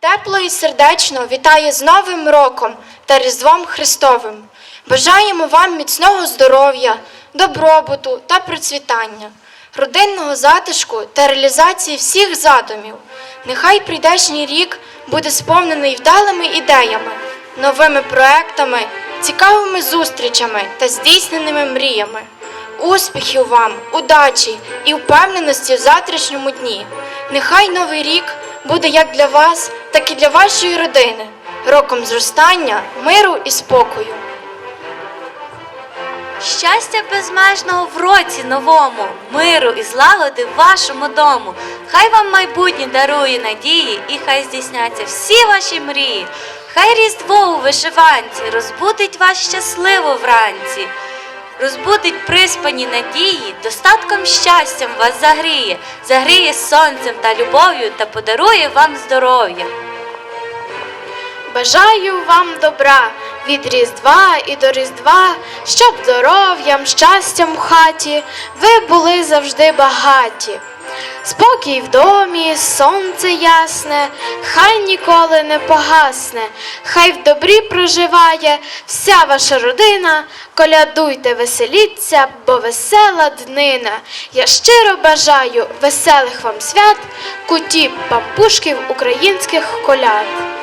Тепло і сердечно вітає з Новим роком та Різдвом Христовим. Бажаємо вам міцного здоров'я, добробуту та процвітання, родинного затишку та реалізації всіх задумів. Нехай прийдешній рік буде сповнений вдалими ідеями, новими проектами, цікавими зустрічами та здійсненими мріями. Успіхів вам, удачі і впевненості в завтрашньому дні. Нехай новий рік буде як для вас, так і для вашої родини, роком зростання, миру і спокою. Щастя безмежного в році новому, миру і злагоди в вашому дому. Хай вам майбутнє дарує надії, і хай здійсняться всі ваші мрії. Хай різдво у вишиванці розбудить вас щасливо вранці. Розбудить приспані надії, достатком щастям вас загріє, загріє сонцем та любов'ю та подарує вам здоров'я. Бажаю вам добра від Різдва і до Різдва, щоб здоров'ям, щастям в хаті ви були завжди багаті. Спокій в домі, сонце ясне, хай ніколи не погасне, хай в добрі проживає вся ваша родина. Колядуйте, веселіться, бо весела днина. Я щиро бажаю веселих вам свят, кутів, пампушків українських коляд.